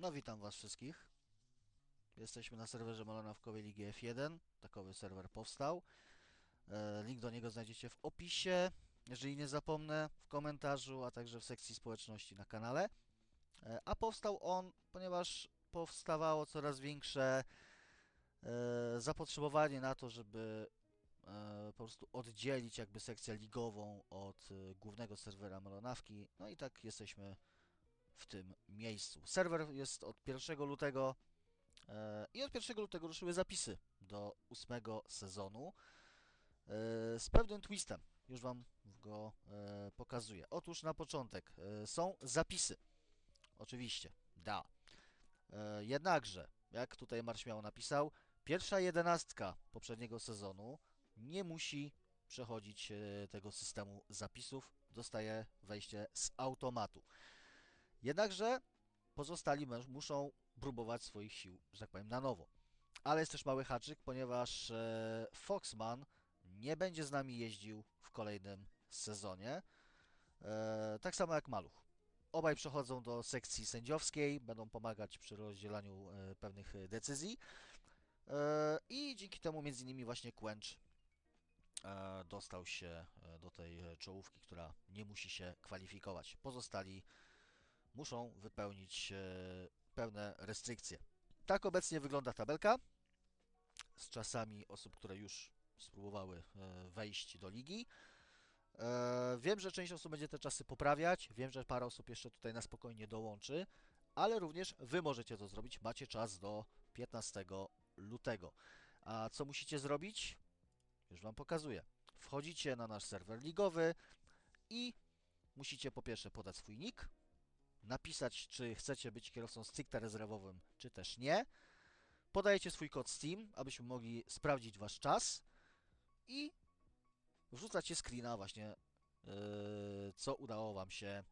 No witam was wszystkich. Jesteśmy na serwerze Malonawkowej Ligi F1. Takowy serwer powstał. E, Link do niego znajdziecie w opisie, jeżeli nie zapomnę, w komentarzu, a także w sekcji społeczności na kanale. E, A powstał on, ponieważ powstawało coraz większe e, zapotrzebowanie na to, żeby po prostu oddzielić jakby sekcję ligową od głównego serwera Malonawki. No i tak jesteśmy w tym miejscu. Serwer jest od 1 lutego e, i od 1 lutego ruszyły zapisy do ósmego sezonu e, z pewnym twistem. Już Wam go e, pokazuję. Otóż na początek są zapisy. Oczywiście, da. Jednakże, jak tutaj Marśmiało napisał, pierwsza jedenastka poprzedniego sezonu nie musi przechodzić tego systemu zapisów. Dostaje wejście z automatu. Jednakże pozostali muszą próbować swoich sił, że tak powiem, na nowo. Ale jest też mały haczyk, ponieważ e, Foxman nie będzie z nami jeździł w kolejnym sezonie. E, tak samo jak Maluch. Obaj przechodzą do sekcji sędziowskiej, będą pomagać przy rozdzielaniu e, pewnych decyzji. I dzięki temu między innymi właśnie Quench dostał się do tej czołówki, która nie musi się kwalifikować. Pozostali muszą wypełnić e, pewne restrykcje. Tak obecnie wygląda tabelka z czasami osób, które już spróbowały e, wejść do ligi. E, Wiem, że część osób będzie te czasy poprawiać, wiem, że parę osób jeszcze tutaj na spokojnie dołączy, ale również Wy możecie to zrobić. Macie czas do 15 lutego. A co musicie zrobić? Już Wam pokazuję. Wchodzicie na nasz serwer ligowy i musicie po pierwsze podać swój nick, napisać, czy chcecie być kierowcą stricte rezerwowym, czy też nie. Podajecie swój kod Steam, abyśmy mogli sprawdzić Wasz czas i wrzucacie screena właśnie, yy, co udało Wam się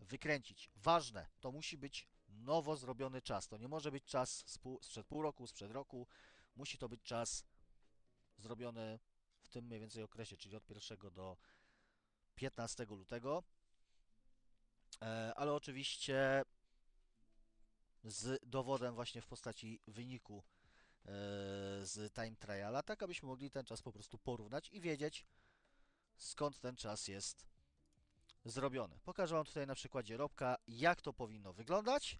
wykręcić. Ważne, to musi być nowo zrobiony czas. To nie może być czas sprzed pół roku, sprzed roku. Musi to być czas zrobiony w tym mniej więcej okresie, czyli od 1 do 15 lutego. E, ale oczywiście z dowodem właśnie w postaci wyniku e, z time triala, tak abyśmy mogli ten czas po prostu porównać i wiedzieć skąd ten czas jest zrobiony. Pokażę Wam tutaj na przykładzie Robka, jak to powinno wyglądać.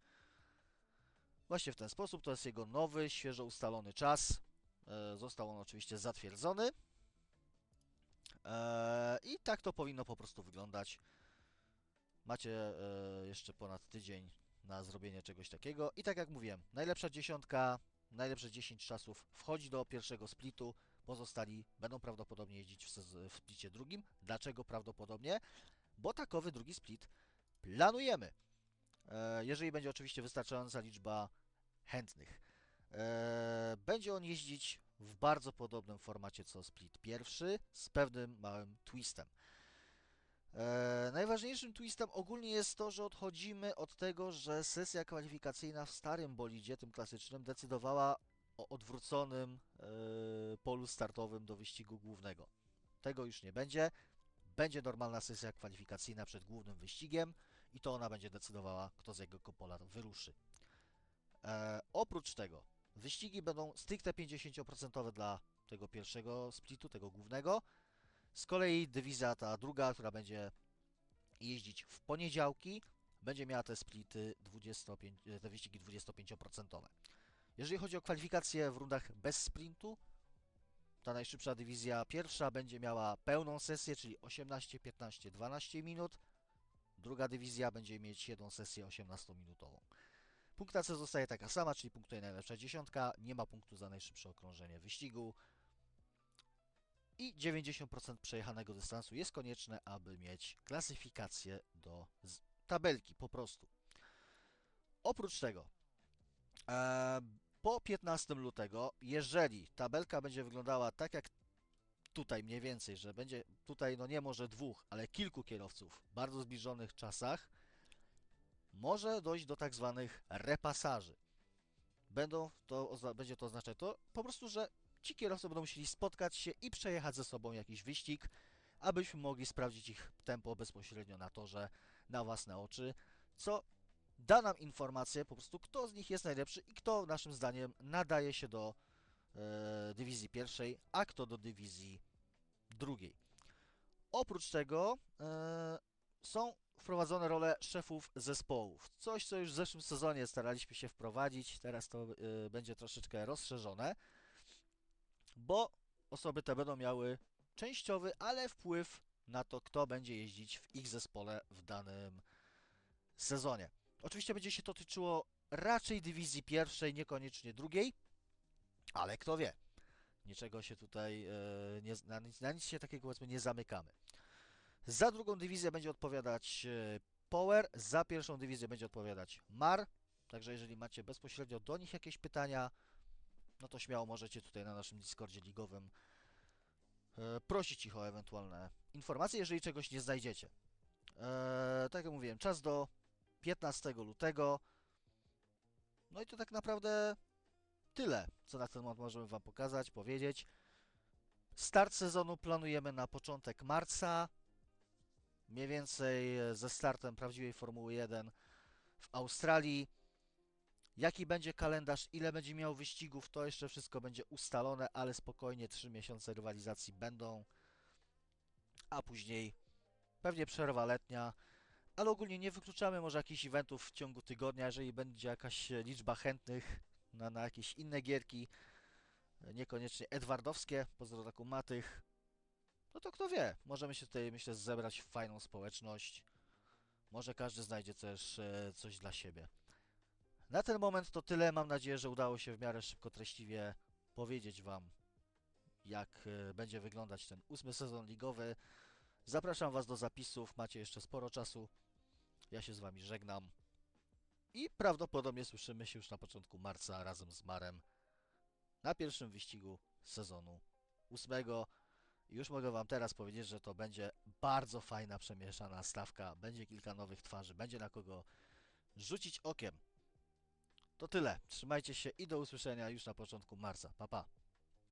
Właśnie w ten sposób, to jest jego nowy, świeżo ustalony czas. E, Został on oczywiście zatwierdzony. I tak to powinno po prostu wyglądać. Macie e, jeszcze ponad tydzień na zrobienie czegoś takiego. I tak jak mówiłem, najlepsza dziesiątka, najlepsze 10 czasów wchodzi do pierwszego splitu. Pozostali będą prawdopodobnie jeździć w, w splicie drugim. Dlaczego prawdopodobnie? Bo takowy drugi split planujemy. E, jeżeli będzie oczywiście wystarczająca liczba chętnych. E, będzie on jeździć w bardzo podobnym formacie co split pierwszy, z pewnym małym twistem. E, najważniejszym twistem ogólnie jest to, że odchodzimy od tego, że sesja kwalifikacyjna w starym bolidzie, tym klasycznym, decydowała o odwróconym e, polu startowym do wyścigu głównego. Tego już nie będzie. Będzie normalna sesja kwalifikacyjna przed głównym wyścigiem i to ona będzie decydowała, kto z jego pola wyruszy. E, oprócz tego, wyścigi będą stricte 50% dla tego pierwszego splitu, tego głównego. Z kolei dywizja ta druga, która będzie jeździć w poniedziałki, będzie miała te splity 25, te wyścigi 25%. Jeżeli chodzi o kwalifikacje w rundach bez sprintu, ta najszybsza dywizja pierwsza będzie miała pełną sesję, czyli 18, 15, 12 minut. Druga dywizja będzie mieć jedną sesję 18-minutową. Punktacja zostaje taka sama, czyli punktuje najlepsza dziesiątka, nie ma punktu za najszybsze okrążenie wyścigu i 90% przejechanego dystansu jest konieczne, aby mieć klasyfikację do tabelki po prostu. Oprócz tego, e, po 15 lutego, jeżeli tabelka będzie wyglądała tak jak tutaj mniej więcej, że będzie tutaj no nie może dwóch, ale kilku kierowców w bardzo zbliżonych czasach, może dojść do tak zwanych repasaży. Będą to, będzie to oznaczać to po prostu, że ci kierowcy będą musieli spotkać się i przejechać ze sobą jakiś wyścig, abyśmy mogli sprawdzić ich tempo bezpośrednio na torze, na własne oczy, co da nam informację po prostu, kto z nich jest najlepszy i kto naszym zdaniem nadaje się do e, dywizji pierwszej, a kto do dywizji drugiej. Oprócz tego e, są wprowadzone role szefów zespołów. Coś, co już w zeszłym sezonie staraliśmy się wprowadzić, teraz to e, będzie troszeczkę rozszerzone, bo osoby te będą miały częściowy, ale wpływ na to, kto będzie jeździć w ich zespole w danym sezonie. Oczywiście będzie się to tyczyło raczej dywizji pierwszej, niekoniecznie drugiej, ale kto wie. Niczego się tutaj, e, nie, na, nic, na nic się takiego powiedzmy nie zamykamy. Za drugą dywizję będzie odpowiadać e, Power, za pierwszą dywizję będzie odpowiadać Mar. Także jeżeli macie bezpośrednio do nich jakieś pytania, no to śmiało możecie tutaj na naszym Discordzie ligowym e, prosić ich o ewentualne informacje, jeżeli czegoś nie znajdziecie. E, tak jak mówiłem, czas do 15 lutego. No i to tak naprawdę tyle, co na ten moment możemy Wam pokazać, powiedzieć. Start sezonu planujemy na początek marca. Mniej więcej ze startem prawdziwej Formuły 1 w Australii. Jaki będzie kalendarz, ile będzie miał wyścigów, to jeszcze wszystko będzie ustalone, ale spokojnie 3 miesiące rywalizacji będą, a później pewnie przerwa letnia, ale ogólnie nie wykluczamy może jakichś eventów w ciągu tygodnia, jeżeli będzie jakaś liczba chętnych na, na jakieś inne gierki, niekoniecznie edwardowskie, pozdro taką matych, no to kto wie, możemy się tutaj myślę zebrać w fajną społeczność, może każdy znajdzie też e, coś dla siebie. Na ten moment to tyle. Mam nadzieję, że udało się w miarę szybko, treściwie powiedzieć Wam, jak e, będzie wyglądać ten ósmy sezon ligowy. Zapraszam Was do zapisów. Macie jeszcze sporo czasu. Ja się z Wami żegnam. I prawdopodobnie słyszymy się już na początku marca razem z Marem na pierwszym wyścigu sezonu ósmego. Już mogę Wam teraz powiedzieć, że to będzie bardzo fajna, przemieszana stawka. Będzie kilka nowych twarzy, będzie na kogo rzucić okiem. To tyle. Trzymajcie się i do usłyszenia już na początku marca. Pa, pa.